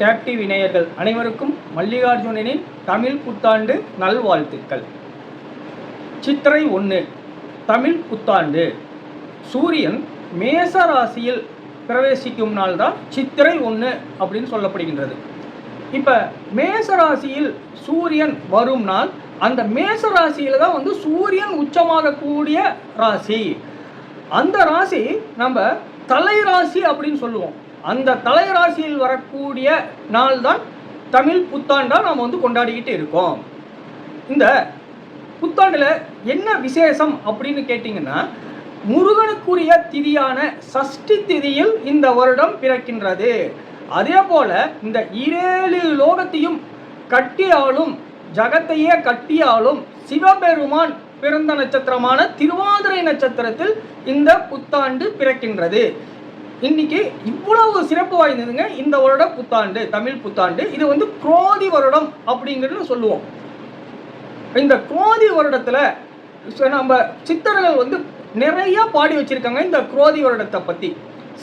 டேப்டி விநேயர்கள் அனைவருக்கும் மல்லிகார்ஜுனனின் தமிழ் புத்தாண்டு நல்வாழ்த்துக்கள். சித்திரை ஒன்று தமிழ் புத்தாண்டு. சூரியன் மேச ராசியில் பிரவேசிக்கும் நாள் தான் சித்திரை ஒன்று அப்படின்னு சொல்லப்படுகின்றது. இப்போ மேச ராசியில் சூரியன் வரும் நாள் அந்த மேச ராசியில் தான் வந்து சூரியன் உச்சமாகக்கூடிய ராசி. அந்த ராசி நம்ம தலை ராசி அப்படின்னு சொல்லுவோம். அந்த தலைராசியில் வரக்கூடிய நாள் தான் தமிழ் புத்தாண்டா நாம் வந்து கொண்டாடிக்கிட்டு இருக்கோம். இந்த புத்தாண்டில் என்ன விசேஷம் அப்படின்னு கேட்டிங்கன்னா முருகனுக்குரிய திதியான சஷ்டி திதியில் இந்த வருடம் பிறக்கின்றது. அதே போல இந்த இரேழு லோகத்தையும் கட்டியாலும் ஜகத்தையே கட்டியாலும் சிவபெருமான் பிறந்த நட்சத்திரமான திருவாதிரை நட்சத்திரத்தில் இந்த புத்தாண்டு பிறக்கின்றது. இன்னைக்கு இவ்வளவு சிறப்பு வாய்ந்ததுங்க இந்த வருட புத்தாண்டு தமிழ் புத்தாண்டு. இது வந்து குரோதி வருடம் அப்படிங்கிறது சொல்லுவோம். இந்த குரோதி வருடத்துல நம்ம சித்தர்கள் வந்து நிறைய பாடி வச்சிருக்காங்க இந்த குரோதி வருடத்தை பத்தி.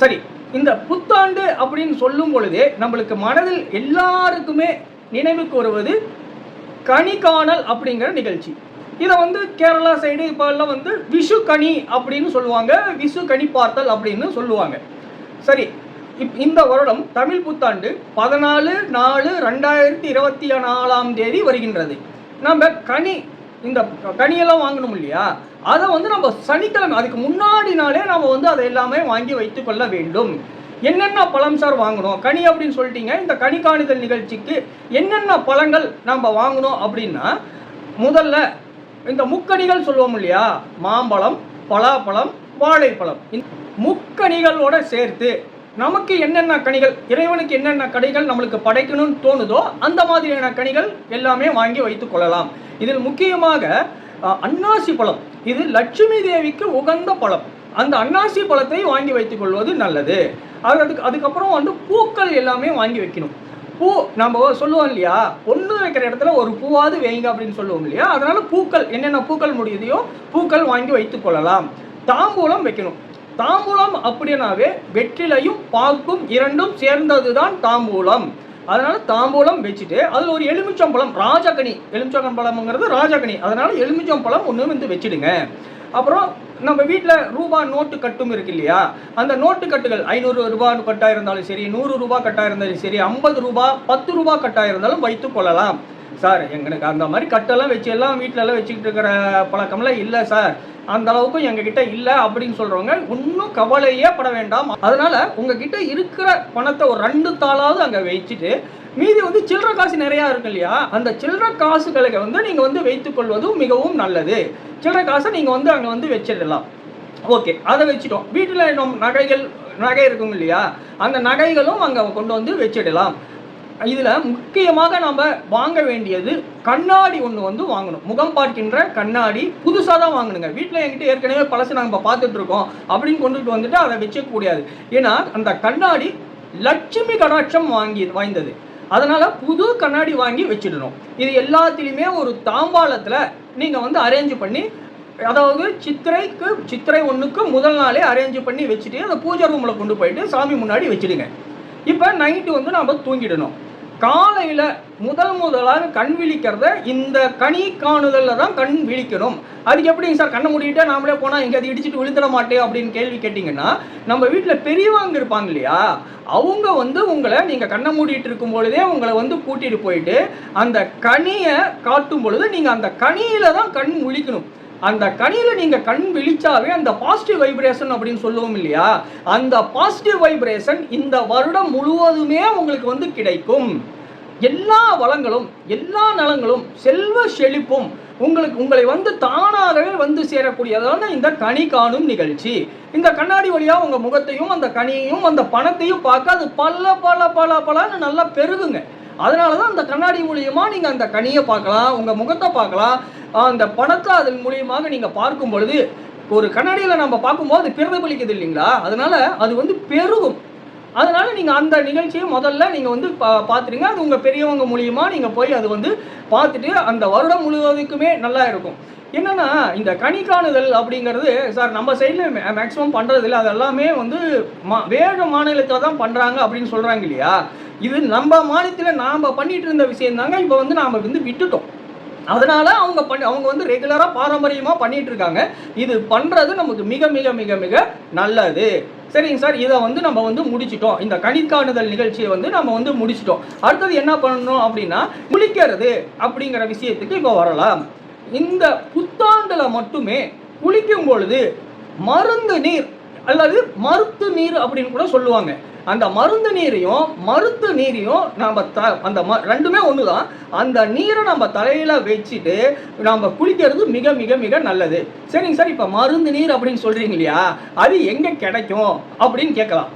சரி இந்த புத்தாண்டு அப்படின்னு சொல்லும் பொழுதே நம்மளுக்கு மனதில் எல்லாருக்குமே நினைவுக்கு வருவது கனிகாணல் அப்படிங்கிற நிகழ்ச்சி. இதை வந்து கேரளா சைடு இப்போ எல்லாம் வந்து விஷு கனி அப்படின்னு சொல்லுவாங்க விஷு கனி பார்த்தல் அப்படின்னு சொல்லுவாங்க. சரி இப் இந்த வருடம் தமிழ் புத்தாண்டு பதினாலு நாலு ரெண்டாயிரத்தி இருபத்தி நாலாம் தேதி வருகின்றது. நம்ம கனி இந்த கனியெல்லாம் வாங்கணும் இல்லையா? அதை வந்து நம்ம சனிக்கிழமை அதுக்கு முன்னாடி நாளே நம்ம வந்து அதை எல்லாமே வாங்கி வைத்து கொள்ள வேண்டும். என்னென்ன பழம் சார் வாங்கணும்? கனி அப்படின்னு சொல்லிட்டீங்க. இந்த கனி காணுதல் நிகழ்ச்சிக்கு என்னென்ன பழங்கள் நம்ம வாங்கணும் அப்படின்னா முதல்ல இந்த முக்கணிகள் சொல்லுவோம் இல்லையா? மாம்பழம் பலாப்பழம் வாழைப்பழம். முக்கணிகளோட சேர்த்து நமக்கு என்னென்ன கனிகள் இறைவனுக்கு என்னென்ன கனிகள் நம்மளுக்கு படைக்கணும்னு தோணுதோ அந்த மாதிரியான கனிகள் எல்லாமே வாங்கி வைத்துக் கொள்ளலாம். இதில் முக்கியமாக அன்னாசி பழம். இது லட்சுமி தேவிக்கு உகந்த பழம். அந்த அன்னாசி பழத்தை வாங்கி வைத்துக் கொள்வது நல்லது. அது அதுக்கு அதுக்கப்புறம் வந்து பூக்கள் எல்லாமே வாங்கி வைக்கணும். பூ நம்ம சொல்லுவோம் இல்லையா? பொண்ணு வைக்கிற இடத்துல ஒரு பூவாவது வைங்க அப்படின்னு சொல்லுவோம் இல்லையா? அதனால பூக்கள் என்னென்ன பூக்கள் முடியுதையோ பூக்கள் வாங்கி வைத்துக் கொள்ளலாம். தாம்பூலம் வைக்கணும். தாம்பூலம் அப்படின்னாவே வெற்றிலையும் பாக்கும் இரண்டும் சேர்ந்தது தான் தாம்பூலம். அதனால தாம்பூலம் வச்சுட்டு அதில் ஒரு எலுமிச்சம்பழம் ராஜகனி. எலுமிச்சம்பழம்ங்கிறது ராஜகனி. அதனால எலுமிச்சம்பழம் ஒன்று வந்து வச்சுடுங்க. அப்புறம் நம்ம வீட்டில் ரூபா நோட்டு கட்டும் இருக்கு இல்லையா? அந்த நோட்டு கட்டுகள் ஐநூறு ரூபாய் கட்டாக இருந்தாலும் சரி நூறு ரூபாய் கட்டாக இருந்தாலும் சரி ஐம்பது ரூபாய் பத்து ரூபாய் கட்டாக இருந்தாலும் வைத்துக் கொள்ளலாம். சார் எங்களுக்கு அந்த மாதிரி கட்டெல்லாம் வச்சு எல்லாம் வீட்டிலலாம் வச்சுக்கிட்டு இருக்கிற பழக்கம்லாம் இல்லை சார். அந்த அளவுக்கு எங்ககிட்ட இல்லை அப்படின்னு சொல்றவங்க இன்னும் கவலையே பட வேண்டாம். அதனால உங்ககிட்ட இருக்கிற பணத்தை ஒரு ரெண்டு தாளாவது அங்கே வச்சுட்டு மீதி வந்து சில்லற காசு நிறையா இருக்கு இல்லையா? அந்த சில்லற காசுகளை வந்து நீங்கள் வந்து வைத்துக்கொள்வதும் மிகவும் நல்லது. சில்லற காசை நீங்கள் வந்து அங்கே வந்து வச்சிடலாம். ஓகே அதை வச்சுட்டோம். வீட்டில் நம்ம நகைகள் நகை இருக்கும் இல்லையா? அந்த நகைகளும் அங்கே கொண்டு வந்து வச்சிடலாம். இதில் முக்கியமாக நம்ம வாங்க வேண்டியது கண்ணாடி ஒன்று வந்து வாங்கணும். முகம் பார்க்கின்ற கண்ணாடி புதுசாக தான் வாங்கணுங்க. வீட்டில் என்கிட்ட ஏற்கனவே பழசு நாங்கள் பார்த்துட்டு இருக்கோம். அப்படின்னு கொண்டுட்டு வந்துட்டு அதை வச்சக்கூடாது ஏன்னா அந்த கண்ணாடி லட்சுமி கடாட்சம் வாங்கி வாய்ந்தது. அதனால் புது கண்ணாடி வாங்கி வச்சிடணும். இது எல்லாத்துலேயுமே ஒரு தாம்பாளத்தில் நீங்கள் வந்து அரேஞ்ச் பண்ணி அதாவது சித்திரைக்கு சித்திரை ஒன்றுக்கு முதல் நாளே அரேஞ்ச் பண்ணி வச்சுட்டு அந்த பூஜை ரூமில் கொண்டு போயிட்டு சாமி முன்னாடி வச்சுடுங்க. இப்போ நைட்டு வந்து நம்ம தூங்கிடணும். காலையில் முதல் முதலாக கண் விழிக்கிறத இந்த கனி காணுதலில் தான் கண் விழிக்கணும். அதுக்கு எப்படிங்க சார் கண்ணை மூடிட்டு நாமளே போனால் எங்கே அது இடிச்சிட்டு விழுந்துட மாட்டேன் அப்படின்னு கேள்வி கேட்டிங்கன்னா நம்ம வீட்டில் பெரியவங்க இருப்பாங்க இல்லையா? அவங்க வந்து உங்களை நீங்கள் கண்ணை மூடிட்டு இருக்கும் பொழுதே உங்களை வந்து கூட்டிகிட்டு போயிட்டு அந்த கனியை காட்டும் பொழுது நீங்கள் அந்த கனியில் தான் கண் முழிக்கணும். அந்த கனியில் நீங்கள் கண் விழிச்சாவே அந்த பாசிட்டிவ் வைப்ரேஷன் அப்படின்னு சொல்லுவோம் இல்லையா? அந்த பாசிட்டிவ் வைப்ரேஷன் இந்த வருடம் முழுவதுமே உங்களுக்கு வந்து கிடைக்கும். எல்லா வளங்களும் எல்லா நலங்களும் செல்வ செழிப்பும் உங்களுக்கு உங்களை வந்து தானாகவே வந்து சேரக்கூடியதான இந்த கனி காணும் நிகழ்ச்சி. இந்த கண்ணாடி வழியாக உங்கள் முகத்தையும் அந்த கனியையும் அந்த பணத்தையும் பார்க்க அது பல பல பல பலன்னு நல்லா பெருகுங்க. அதனால தான் அந்த கண்ணாடி மூலியமாக நீங்கள் அந்த கனியை பார்க்கலாம் உங்கள் முகத்தை பார்க்கலாம். அந்த பணத்தை அதன் மூலியமாக நீங்கள் பார்க்கும் பொழுது ஒரு கண்ணாடியில் நம்ம பார்க்கும்போது அது பிரதிபலிக்குது இல்லைங்களா? அதனால அது வந்து பெருகும். அதனால நீங்கள் அந்த நிகழ்ச்சியை முதல்ல நீங்கள் வந்து பா பார்த்துருங்க. அது உங்கள் பெரியவங்க மூலியமாக நீங்கள் போய் அது வந்து பார்த்துட்டு அந்த வருடம் முழுவதுக்குமே நல்லா இருக்கும். என்னென்னா இந்த கனி காணுதல் அப்படிங்கிறது சார் நம்ம சைடில் மேக்ஸிமம் பண்ணுறதில்ல அது எல்லாமே வந்து மா வேறு மாநிலத்தில் தான் பண்ணுறாங்க அப்படின்னு சொல்கிறாங்க இல்லையா? இது நம்ம மாநிலத்தில் நாம் பண்ணிட்டு இருந்த விஷயம் தாங்க இப்போ வந்து நாம் வந்து விட்டுட்டோம். அதனால அவங்க பண்ணி அவங்க வந்து ரெகுலராக பாரம்பரியமாக பண்ணிட்டு இருக்காங்க. இது பண்ணுறது நமக்கு மிக மிக மிக மிக நல்லது. சரிங்க சார் இதை வந்து நம்ம வந்து முடிச்சிட்டோம். இந்த கணிக்காணுதல் நிகழ்ச்சியை வந்து நம்ம வந்து முடிச்சிட்டோம். அடுத்தது என்ன பண்ணணும் அப்படின்னா குளிக்கிறது அப்படிங்கிற விஷயத்துக்கு இப்போ வரலாம். இந்த புத்தாண்டுல மட்டுமே குளிக்கும் பொழுது மருந்து நீர் அல்லது மருத்து நீர் அப்படின்னு கூட சொல்லுவாங்க. அந்த மருந்து நீரையும் மருத்து நீரையும் நம்ம த அந்த ம ரெண்டுமே ஒன்று தான் அந்த நீரை நம்ம தலையில் வச்சுட்டு நம்ம குளிக்கிறது மிக மிக மிக நல்லது. சரிங்க சார் இப்போ மருந்து நீர் அப்படின்னு சொல்கிறீங்க இல்லையா? அது எங்கே கிடைக்கும் அப்படின்னு கேட்கலாம்.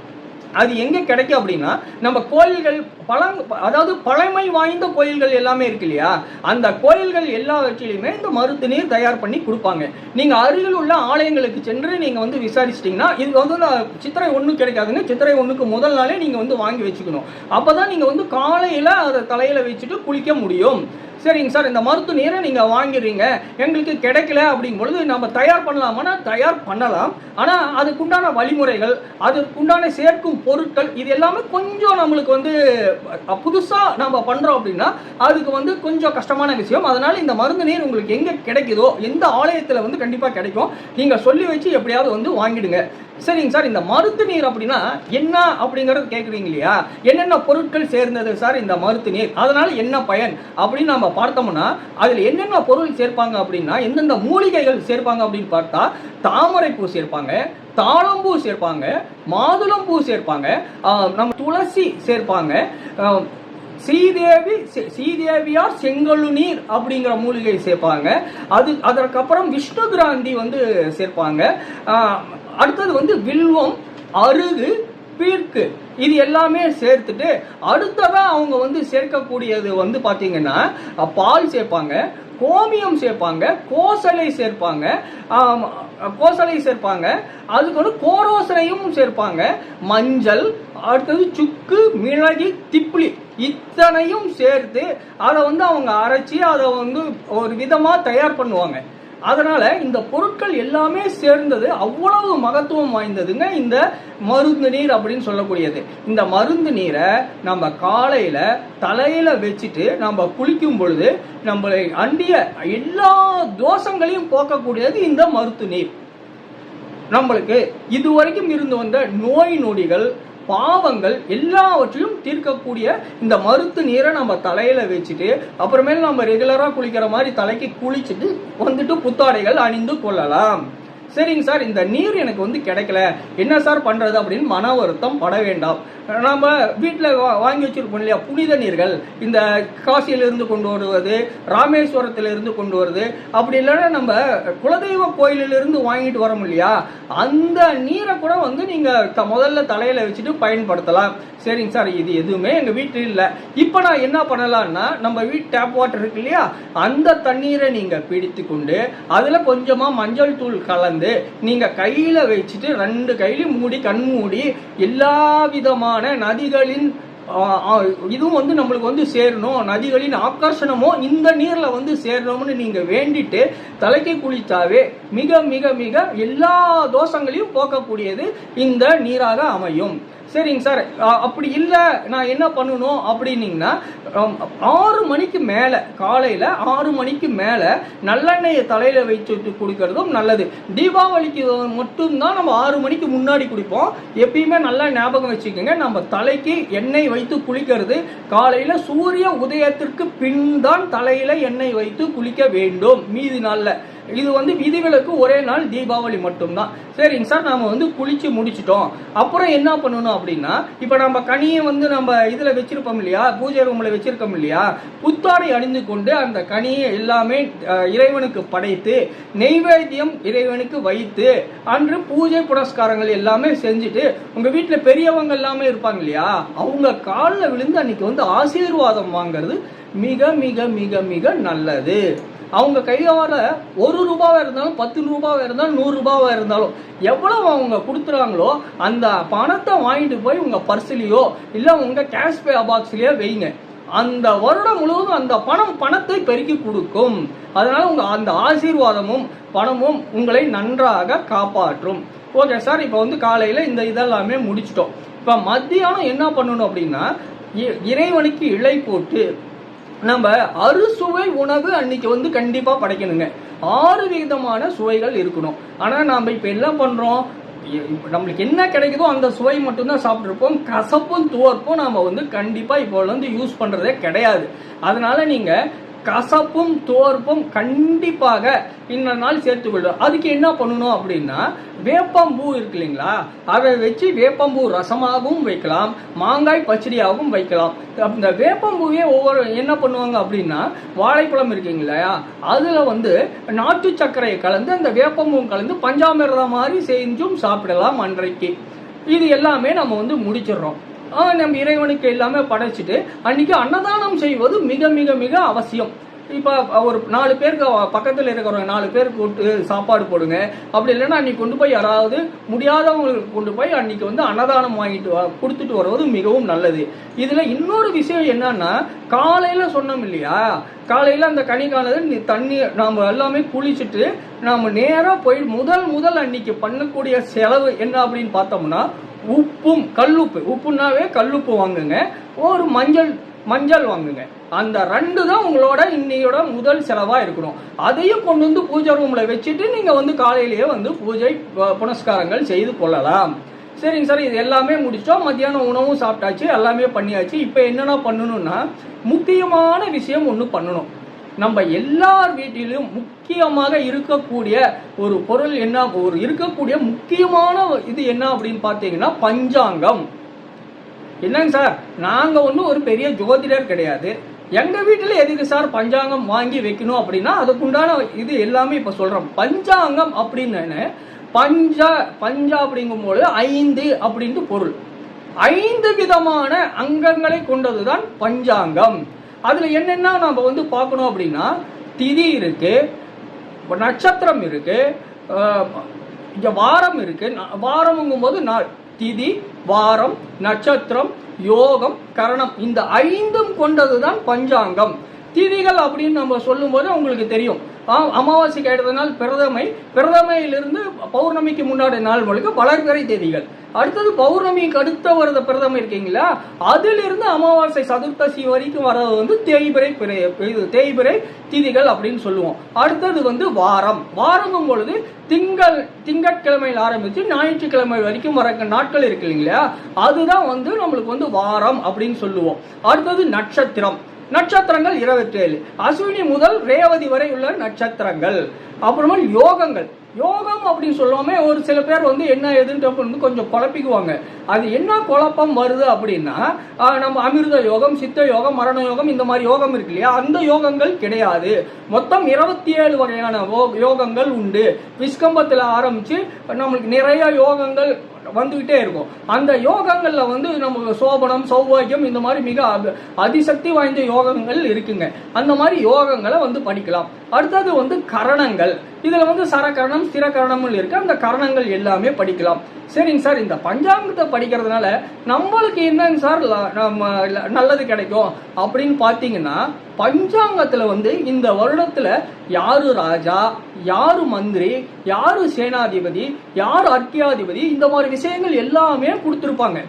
அது எங்கே கிடைக்கும் அப்படின்னா நம்ம கோயில்கள் பழங் அதாவது பழமை வாய்ந்த கோயில்கள் எல்லாமே இருக்கு இல்லையா? அந்த கோயில்கள் எல்லாவற்றிலையுமே இந்த மருத்து நீர் தயார் பண்ணி கொடுப்பாங்க. நீங்கள் அருகில் உள்ள ஆலயங்களுக்கு சென்று நீங்கள் வந்து விசாரிச்சிட்டிங்கன்னா இது வந்து சித்திரை ஒன்று கிடைக்காதுங்க. சித்திரை ஒன்றுக்கு முதல் நாளே நீங்கள் வந்து வாங்கி வச்சுக்கணும். அப்போ தான் நீங்கள் வந்து காலையில் அதை தலையில் வச்சுட்டு குளிக்க முடியும். சரிங்க சார் இந்த மருத்துவ நீரை நீங்கள் வாங்கிடுறீங்க. எங்களுக்கு கிடைக்கல அப்படிங்கும் பொழுது நம்ம தயார் பண்ணலாமான்னா தயார் பண்ணலாம். ஆனால் அதுக்குண்டான வழிமுறைகள் அதுக்குண்டான சேர்க்கும் பொருட்கள் இது எல்லாமே கொஞ்சம் நம்மளுக்கு வந்து புதுசாக நம்ம பண்ணுறோம் அப்படின்னா அதுக்கு வந்து கொஞ்சம் கஷ்டமான விஷயம். அதனால் இந்த மருந்து நீர் உங்களுக்கு எங்கே கிடைக்குதோ எந்த ஆலயத்தில் வந்து கண்டிப்பாக கிடைக்கும் நீங்கள் சொல்லி வச்சு எப்படியாவது வந்து வாங்கிடுங்க. சரிங்க சார் இந்த மருத்து நீர் அப்படின்னா என்ன அப்படிங்கிறது கேட்குறீங்க இல்லையா? என்னென்ன பொருட்கள் சேர்ந்தது சார் இந்த மருத்து நீர்? அதனால என்ன பயன்? அப்படின்னு நம்ம பார்த்தோம்னா அதில் என்னென்ன பொருள் சேர்ப்பாங்க அப்படின்னா எந்தெந்த மூலிகைகள் சேர்ப்பாங்க அப்படின்னு பார்த்தா தாமரைப்பூ சேர்ப்பாங்க தாளம்பூ சேர்ப்பாங்க மாதுளம்பூ சேர்ப்பாங்க நம்ம துளசி சேர்ப்பாங்க ஸ்ரீதேவி ஸ்ரீதேவியார் செங்கழு நீர் அப்படிங்கிற மூலிகை சேர்ப்பாங்க. அது அதற்கப்புறம் விஷ்ணு கிராந்தி வந்து சேர்ப்பாங்க. அடுத்தது வந்து வில்வம் அருகு பீர்க்கு. இது எல்லாமே சேர்த்துட்டு அடுத்ததாக அவங்க வந்து சேர்க்கக்கூடியது வந்து பார்த்தீங்கன்னா பால் சேர்ப்பாங்க கோமியம் சேர்ப்பாங்க கோசலை சேர்ப்பாங்க கோசலை சேர்ப்பாங்க அதுக்கு வந்து கோரோசனையும் சேர்ப்பாங்க மஞ்சள் அடுத்தது சுக்கு மிளகு திப்ளி இத்தனையும் சேர்த்து அதை வந்து அவங்க அரைச்சி அதை வந்து ஒரு விதமாக தயார் பண்ணுவாங்க. அதனால இந்த பொருட்கள் எல்லாமே சேர்ந்தது அவ்வளவு மகத்துவம் வாய்ந்ததுங்க இந்த மருந்து நீர் அப்படின்னு சொல்லக்கூடியது. இந்த மருந்து நீரை நம்ம காலையில தலையில வச்சுட்டு நம்ம குளிக்கும் பொழுது நம்மளை அண்டிய எல்லா தோஷங்களையும் போக்கக்கூடியது இந்த மருத்து நீர். நம்மளுக்கு இதுவரைக்கும் இருந்து வந்த நோய் நொடிகள் பாவங்கள் எல்லாவற்றையும் தீர்க்கக்கூடிய இந்த மருத்து நீரை நம்ம தலையில வச்சுட்டு அப்புறமேல் நம்ம ரெகுலரா குளிக்கிற மாதிரி தலைக்கு குளிச்சுட்டு வந்துட்டு புத்தாடைகள் அணிந்து கொள்ளலாம். சரிங்க சார் இந்த நீர் எனக்கு வந்து கிடைக்கல. என்ன சார் பண்ணுறது அப்படின்னு மன வருத்தம் பட வேண்டாம். நம்ம வீட்டில் வாங்கி வச்சுருப்போம் இல்லையா புனித நீர்கள். இந்த காசியிலிருந்து கொண்டு வருவது ராமேஸ்வரத்திலிருந்து கொண்டு வருது அப்படி இல்லைன்னா நம்ம குலதெய்வ கோயிலிலிருந்து வாங்கிட்டு வரோம் இல்லையா அந்த நீரை கூட வந்து நீங்கள் த முதல்ல தலையில் வச்சுட்டு பயன்படுத்தலாம். சரிங்க சார் இது எதுவுமே எங்கள் வீட்டில் இல்லை. இப்போ நான் என்ன பண்ணலாம்னா நம்ம வீட்டு டேப் வாட்டர் இருக்கு இல்லையா அந்த தண்ணீரை நீங்கள் பிடித்து கொண்டு அதில் கொஞ்சமாக மஞ்சள் தூள் கலந்து நீங்கள் கையில் வச்சுட்டு ரெண்டு கையிலையும் மூடி கண் மூடி எல்லா விதமான நதிகளின் இதுவும் வந்து நம்மளுக்கு வந்து சேரணும். நதிகளின் ஆக்கர்ஷணமோ இந்த நீரில் வந்து சேரணும்னு நீங்கள் வேண்டிட்டு தலைக்கு குளித்தாவே மிக மிக மிக எல்லா தோஷங்களையும் போக்கக்கூடியது இந்த நீராக அமையும். சரிங்க சார். அப்படி இல்லை நான் என்ன பண்ணணும் அப்படின்னீங்கன்னா ஆறு மணிக்கு மேலே காலையில் ஆறு மணிக்கு மேலே நல்லெண்ணெயை தலையில் வச்சு குடிக்கிறதும் நல்லது. தீபாவளிக்கு மட்டும்தான் நம்ம ஆறு மணிக்கு முன்னாடி குடிப்போம். எப்பயுமே நல்லா ஞாபகம் வச்சுக்கோங்க நம்ம தலைக்கு எண்ணெய் வைத்து குளிக்கிறது காலையில் சூரிய உதயத்திற்கு பின் தான் தலையில் எண்ணெய் வைத்து குளிக்க வேண்டும். மீதி நாளில். இது வந்து விதிவிலக்கு ஒரே நாள் தீபாவளி மட்டும்தான். சரிங்க சார் நாம வந்து குளிச்சு முடிச்சிட்டோம். அப்புறம் என்ன பண்ணணும் அப்படின்னா இப்போ நம்ம கனியை வந்து நம்ம இதில் வச்சிருப்போம் இல்லையா? பூஜை ரூமில் வச்சிருக்கோம் இல்லையா? புத்தாடை அணிந்து கொண்டு அந்த கனியை எல்லாமே இறைவனுக்கு படைத்து நெய்வேத்தியம் இறைவனுக்கு வைத்து அன்று பூஜை புனஸ்காரங்கள் எல்லாமே செஞ்சுட்டு உங்கள் வீட்டில் பெரியவங்க எல்லாமே இருப்பாங்க இல்லையா? அவங்க காலில் விழுந்து அன்னைக்கு வந்து ஆசீர்வாதம் வாங்குறது மிக மிக மிக மிக நல்லது. அவங்க கையால ஒரு ரூபாவாக இருந்தாலும் பத்து ரூபாவாக இருந்தாலும் நூறுரூபாவாக இருந்தாலும் எவ்வளோ அவங்க கொடுத்துறாங்களோ அந்த பணத்தை வாங்கிட்டு போய் உங்கள் பர்ஸ்லேயோ இல்லை உங்கள் கேஷ் பே பாக்ஸ்லேயோ வைங்க. அந்த வருடம் முழுவதும் அந்த பணம் பணத்தை பெருக்கி கொடுக்கும். அதனால உங்க அந்த ஆசீர்வாதமும் பணமும் உங்களை நன்றாக காப்பாற்றும். ஓகே சார் இப்போ வந்து காலையில் இந்த இதெல்லாமே முடிச்சிட்டோம். இப்போ மத்தியானம் என்ன பண்ணணும் அப்படின்னா இ- இறைவனுக்கு இழை போட்டு நம்ம அறுசுவை உணவு அன்னைக்கு வந்து கண்டிப்பாக படைக்கணுங்க. ஆறு விதமான சுவைகள் இருக்கணும். ஆனால் நாம் இப்போ என்ன பண்ணுறோம் நம்மளுக்கு என்ன கிடைக்குதோ அந்த சுவை மட்டும்தான் சாப்பிட்ருப்போம் கசப்பும் துவர்ப்பும் நாம் வந்து கண்டிப்பாக இப்போ வந்து யூஸ் பண்ணுறதே கிடையாது. அதனால் நீங்கள் கசப்பும் தோற்பும் கண்டிப்பாக இன்ன நாள் சேர்த்துக்கொள்ளும் அதுக்கு என்ன பண்ணணும் அப்படின்னா வேப்பம்பூ இருக்கு இல்லைங்களா? அதை வச்சு வேப்பம்பூ ரசமாகவும் வைக்கலாம் மாங்காய் பச்சடியாகவும் வைக்கலாம். இந்த வேப்பம்பூவே ஒவ்வொரு என்ன பண்ணுவாங்க அப்படின்னா வாழைப்பழம் இருக்குங்க இல்லையா அதில் வந்து நாட்டு சர்க்கரையை கலந்து அந்த வேப்பம்பூ கலந்து பஞ்சாமிரதம் மாதிரி செஞ்சும் சாப்பிடலாம் அன்றைக்கு. இது எல்லாமே நம்ம வந்து முடிச்சிடுறோம். நம் நம்ம இறைவனுக்கு எல்லாமே படைச்சிட்டு அன்னைக்கு அன்னதானம் செய்வது மிக மிக மிக அவசியம். இப்போ ஒரு நாலு பேருக்கு பக்கத்தில் இருக்கிறவங்க நாலு பேருக்கு கூட்டு சாப்பாடு போடுங்க. அப்படி இல்லைன்னா அன்னைக்கு கொண்டு போய் யாராவது முடியாதவங்களுக்கு கொண்டு போய் அன்னைக்கு வந்து அன்னதானம் வாங்கிட்டு கொடுத்துட்டு வருவது மிகவும் நல்லது. இதில் இன்னொரு விஷயம் என்னன்னா காலையில் சொன்னோம் இல்லையா? காலையில் அந்த கனிக்கானது நீ தண்ணி நாம் எல்லாமே குளிச்சுட்டு நாம் நேராக போய் முதல் முதல் அன்னைக்கு பண்ணக்கூடிய செலவு என்ன அப்படின்னு பார்த்தோம்னா உப்பும் கல்லுப்பு. உப்புனாவே கல்லுப்பு வாங்குங்க. ஒரு மஞ்சள் மஞ்சள் வாங்குங்க. அந்த ரெண்டு தான் உங்களோட இன்னையோட முதல் செலவாக இருக்கணும். அதையும் கொண்டு வந்து பூஜை ரூமில் வச்சுட்டு நீங்கள் வந்து காலையிலேயே வந்து பூஜை புனஸ்காரங்கள் செய்து கொள்ளலாம். சரிங்க சார் இது எல்லாமே முடிச்சோம் மத்தியானம் உணவும் சாப்பிட்டாச்சு எல்லாமே பண்ணியாச்சு. இப்போ என்னென்ன பண்ணணும்னா முக்கியமான விஷயம் ஒன்று பண்ணணும். நம்ம எல்லார் வீட்டிலும் முக்கியமாக இருக்கக்கூடிய ஒரு பொருள் என்ன ஒரு இருக்கக்கூடிய முக்கியமான இது என்ன அப்படின்னு பார்த்தீங்கன்னா பஞ்சாங்கம். என்னங்க சார்? நாங்கள் ஒன்றும் ஒரு பெரிய ஜோதிடர் கிடையாது. எங்கள் வீட்டில் எதுக்கு சார் பஞ்சாங்கம் வாங்கி வைக்கணும் அப்படின்னா அதுக்குண்டான இது எல்லாமே இப்போ சொல்கிறோம் பஞ்சாங்கம் அப்படின்னு பஞ்சா பஞ்சா அப்படிங்கும்போது ஐந்து அப்படின்ட்டு பொருள். ஐந்து விதமான அங்கங்களை கொண்டதுதான் பஞ்சாங்கம். அதில் என்னென்ன நம்ம வந்து பார்க்கணும் அப்படின்னா திதி இருக்குது நட்சத்திரம் இருக்குது இங்கே வாரம் இருக்குது வாரமுங்கும் வாரம்ங்கும் போது நாள் திதி வாரம் நட்சத்திரம் யோகம் கரணம் இந்த ஐந்தும் கொண்டது தான் பஞ்சாங்கம். திதிகள் அப்படின்னு நம்ம சொல்லும்போது உங்களுக்கு தெரியும். அமாவாசைக்கு ஆயிடுறதுனால் நாள் பிரதமை பிரதமையிலிருந்து பௌர்ணமிக்கு முன்னாடி நாள் முழுக்க வளர்பிறை தேதிகள். அடுத்தது பௌர்ணமிக்கு அடுத்த வருத பிரதமை இருக்கீங்களா? அதிலிருந்து அமாவாசை சதுர்த்தசி வரைக்கும் வர்றது வந்து தேய்பிறை பிறை- இது தேய்பிறை திதிகள் அப்படின்னு சொல்லுவோம். அடுத்தது வந்து வாரம். வாரங்கும் பொழுது திங்கள் திங்கட்கிழமையில் ஆரம்பித்து ஞாயிற்றுக்கிழமை வரைக்கும் வர நாட்கள் இருக்கு இல்லைங்களா? அதுதான் வந்து நம்மளுக்கு வந்து வாரம் அப்படின்னு சொல்லுவோம். அடுத்தது நட்சத்திரம். நட்சத்திரங்கள் இருபத்தேழு. அஸ்வினி முதல் ரேவதி வரை உள்ள நட்சத்திரங்கள். அப்புறமா யோகங்கள். யோகம் அப்படின்னு சொல்லாம ஒரு சில பேர் வந்து என்ன எதுன்ட்டு அப்படின்னு கொஞ்சம் குழப்பிக்குவாங்க. அது என்ன குழப்பம் வருது அப்படின்னா நம்ம அமிர்த யோகம் சித்த யோகம் மரண யோகம் இந்த மாதிரி யோகம் இருக்கு இல்லையா? அந்த யோகங்கள் கிடையாது. மொத்தம் இருபத்தி ஏழு வகையான யோ- யோகங்கள் உண்டு. விஸ்கம்பத்தில் ஆரம்பிச்சு நம்மளுக்கு நிறைய யோகங்கள் வந்துகிட்டே இருக்கும். அந்த யோகங்களில் வந்து நம்ம சோபனம் சௌபாகியம் இந்த மாதிரி மிக அதிசக்தி வாய்ந்த யோகங்கள் இருக்குங்க. அந்த மாதிரி யோகங்களை வந்து படிக்கலாம். அடுத்தது வந்து கரணங்கள். இதில் வந்து சரகரணம் ஸ்திரகரணம் இருக்கு. அந்த கரணங்கள் எல்லாமே படிக்கலாம். சரிங்க சார் இந்த பஞ்சாங்கத்தை படிக்கிறதுனால நம்மளுக்கு என்னங்க சார் நம்ம நல்லது கிடைக்கும்? அப்படின்னு பார்த்தீங்கன்னா பஞ்சாங்கத்தில் வந்து இந்த வருடத்தில் யாரு ராஜா யாரு மந்திரி யாரு சேனாதிபதி யாரு அர்க்கியாதிபதி இந்த மாதிரி விஷயங்கள் எல்லாமே கொடுத்துருப்பாங்க.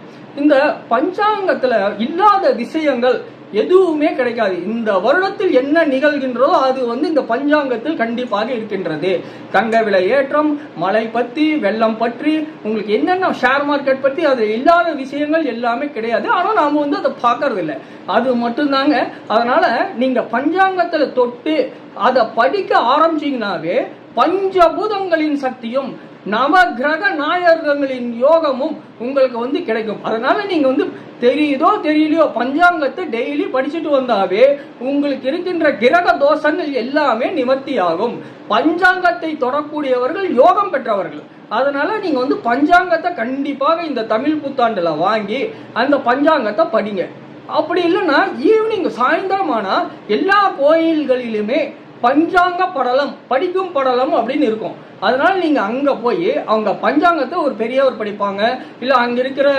இந்த பஞ்சாங்கத்தில் இல்லாத விஷயங்கள் எதுவுமே கிடைக்காது. இந்த வருடத்தில் என்ன நிகழ்கின்றதோ அது வந்து இந்த பஞ்சாங்கத்தில் கண்டிப்பாக இருக்கின்றது. தங்க விலை ஏற்றம் மழை பற்றி வெள்ளம் பற்றி உங்களுக்கு என்னென்ன ஷேர் மார்க்கெட் பற்றி அது இல்லாத விஷயங்கள் எல்லாமே கிடையாது. ஆனால் நாம் வந்து அதை பார்க்கறது இல்லை அது மட்டும்தாங்க. அதனால நீங்கள் பஞ்சாங்கத்தில் தொட்டு அதை படிக்க ஆரம்பிச்சிங்கனாவே பஞ்சபூதங்களின் சக்தியும் நவகிரக நாயகங்களின் யோகமும் உங்களுக்கு வந்து கிடைக்கும். அதனால நீங்க வந்து தெரியுதோ தெரியலையோ பஞ்சாங்கத்தை டெய்லி படிச்சுட்டு வந்தாவே உங்களுக்கு இருக்கின்ற கிரக தோஷங்கள் எல்லாமே நிவர்த்தி ஆகும் பஞ்சாங்கத்தை தொடக்கூடியவர்கள் யோகம் பெற்றவர்கள். அதனால நீங்க வந்து பஞ்சாங்கத்தை கண்டிப்பாக இந்த தமிழ் புத்தாண்டுல வாங்கி அந்த பஞ்சாங்கத்தை படிங்க. அப்படி இல்லைன்னா ஈவினிங் சாயந்தரம் ஆனால் எல்லா கோயில்களிலுமே பஞ்சாங்க படலம் படிக்கும் படலம் அப்படின்னு இருக்கும். அதனால நீங்க அங்க போய் அவங்க பஞ்சாங்கத்தை ஒரு பெரியவர் படிப்பாங்க. இல்ல அங்க இருக்கிற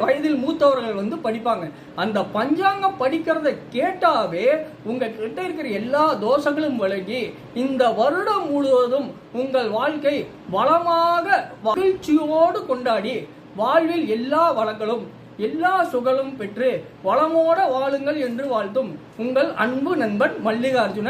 வயதில் மூத்தவர்கள் வந்து படிப்பாங்க. அந்த பஞ்சாங்கம் படிக்கிறத கேட்டாவே உங்க கிட்ட இருக்கிற எல்லா தோஷங்களும் விலகி இந்த வருடம் முழுவதும் உங்கள் வாழ்க்கை வளமாக மகிழ்ச்சியோடு கொண்டாடி வாழ்வில் எல்லா வளங்களும் எல்லா சுகலும் பெற்று வளமோட வாழுங்கள் என்று வாழ்த்தும் உங்கள் அன்பு நண்பன் மல்லிகார்ஜுனன்.